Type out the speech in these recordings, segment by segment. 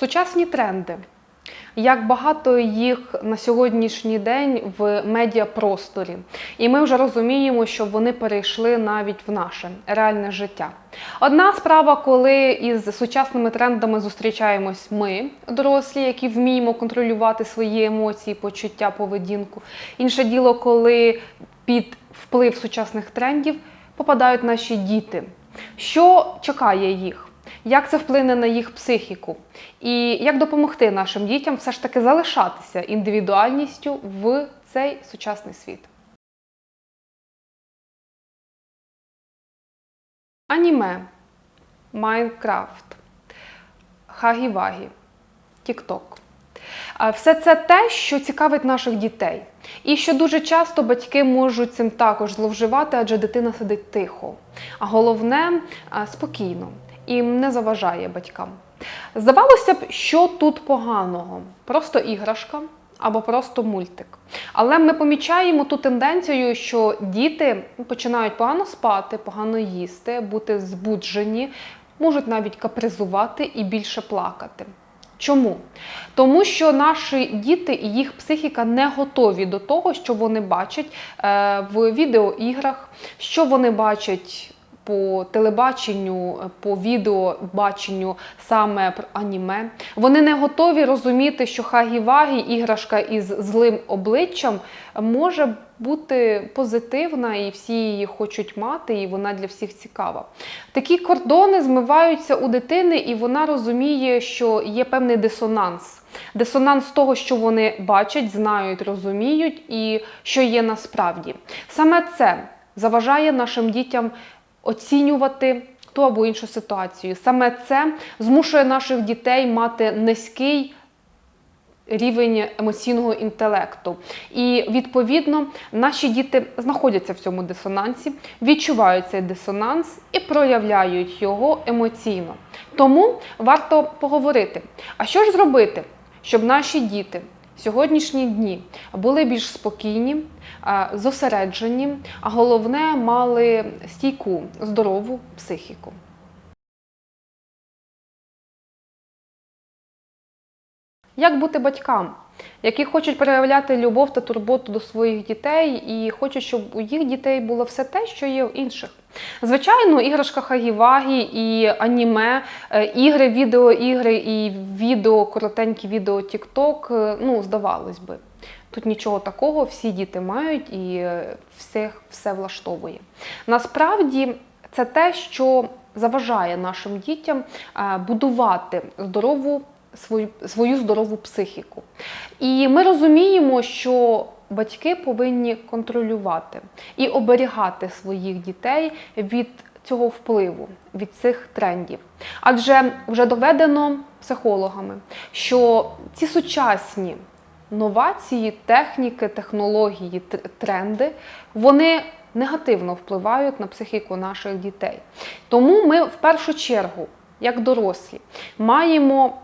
Сучасні тренди. Як багато їх на сьогоднішній день в медіапросторі, і ми вже розуміємо, що вони перейшли навіть в наше реальне життя. Одна справа, коли із сучасними трендами зустрічаємось ми, дорослі, які вміємо контролювати свої емоції, почуття, поведінку. Інше діло, коли під вплив сучасних трендів попадають наші діти. Що чекає їх? Як це вплине на їх психіку? І як допомогти нашим дітям все ж таки залишатися індивідуальністю в цей сучасний світ? Аніме, Майнкрафт, Хагі-Вагі, Тік-Ток. Все це те, що цікавить наших дітей. І що дуже часто батьки можуть цим також зловживати, адже дитина сидить тихо. А головне спокійно і не заважає батькам. Здавалося б, що тут поганого? Просто іграшка або просто мультик. Але ми помічаємо ту тенденцію, що діти починають погано спати, погано їсти, бути збуджені, можуть навіть капризувати і більше плакати. Чому? Тому що наші діти і їх психіка не готові до того, що вони бачать е, в відеоіграх, що вони бачать по телебаченню, по відеобаченню саме про аніме. Вони не готові розуміти, що хагі-вагі, іграшка із злим обличчям, може бути позитивна, і всі її хочуть мати, і вона для всіх цікава. Такі кордони змиваються у дитини, і вона розуміє, що є певний дисонанс. Дисонанс того, що вони бачать, знають, розуміють, і що є насправді. Саме це заважає нашим дітям оцінювати ту або іншу ситуацію. Саме це змушує наших дітей мати низький рівень емоційного інтелекту. І відповідно наші діти знаходяться в цьому дисонансі, відчувають цей дисонанс і проявляють його емоційно. Тому варто поговорити, а що ж зробити, щоб наші діти сьогоднішні дні були більш спокійні, зосереджені, а головне мали стійку, здорову психіку. Як бути батькам, які хочуть проявляти любов та турботу до своїх дітей і хочуть, щоб у їх дітей було все те, що є у інших? Звичайно, іграшка Хагі-Вагі і аніме, е, ігри, відеоігри і відео, коротенькі відео TikTok, е, ну, здавалось би. Тут нічого такого, всі діти мають і е, всіх все влаштовує. Насправді це те, що заважає нашим дітям будувати здорову свою, свою здорову психіку. І ми розуміємо, що батьки повинні контролювати і оберігати своїх дітей від цього впливу, від цих трендів. Адже вже доведено психологами, що ці сучасні новації, техніки, технології, тр- тренди, вони негативно впливають на психіку наших дітей. Тому ми в першу чергу, як дорослі, маємо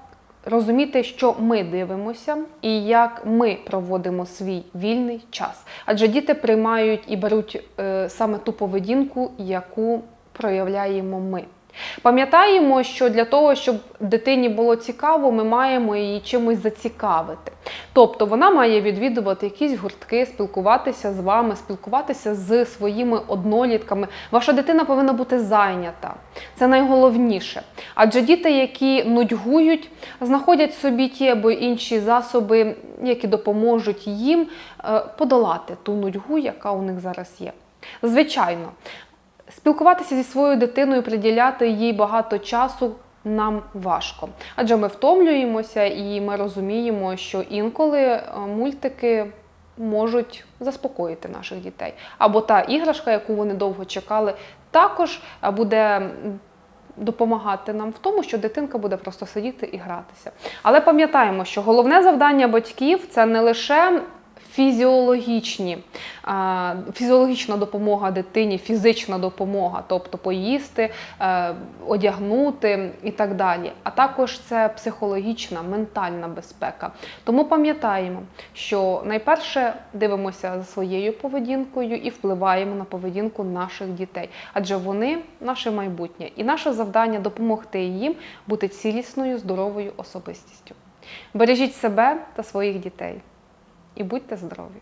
розуміти, що ми дивимося і як ми проводимо свій вільний час. Адже діти приймають і беруть е, саме ту поведінку, яку проявляємо ми. Пам'ятаємо, що для того, щоб дитині було цікаво, ми маємо її чимось зацікавити. Тобто вона має відвідувати якісь гуртки, спілкуватися з вами, спілкуватися з своїми однолітками. Ваша дитина повинна бути зайнята. Це найголовніше. Адже діти, які нудьгують, знаходять собі ті або інші засоби, які допоможуть їм е, подолати ту нудьгу, яка у них зараз є. Звичайно, спілкуватися зі своєю дитиною, приділяти їй багато часу. Нам важко, адже ми втомлюємося і ми розуміємо, що інколи е, мультики можуть заспокоїти наших дітей. Або та іграшка, яку вони довго чекали, також е, буде допомагати нам в тому, що дитинка буде просто сидіти і гратися. Але пам'ятаємо, що головне завдання батьків це не лише фізіологічні, фізіологічна допомога дитині, фізична допомога, тобто поїсти, е, одягнути і так далі. А також це психологічна, ментальна безпека. Тому пам'ятаємо, що найперше дивимося за своєю поведінкою і впливаємо на поведінку наших дітей, адже вони наше майбутнє, і наше завдання допомогти їм бути цілісною, здоровою особистістю. Бережіть себе та своїх дітей і будьте здорові!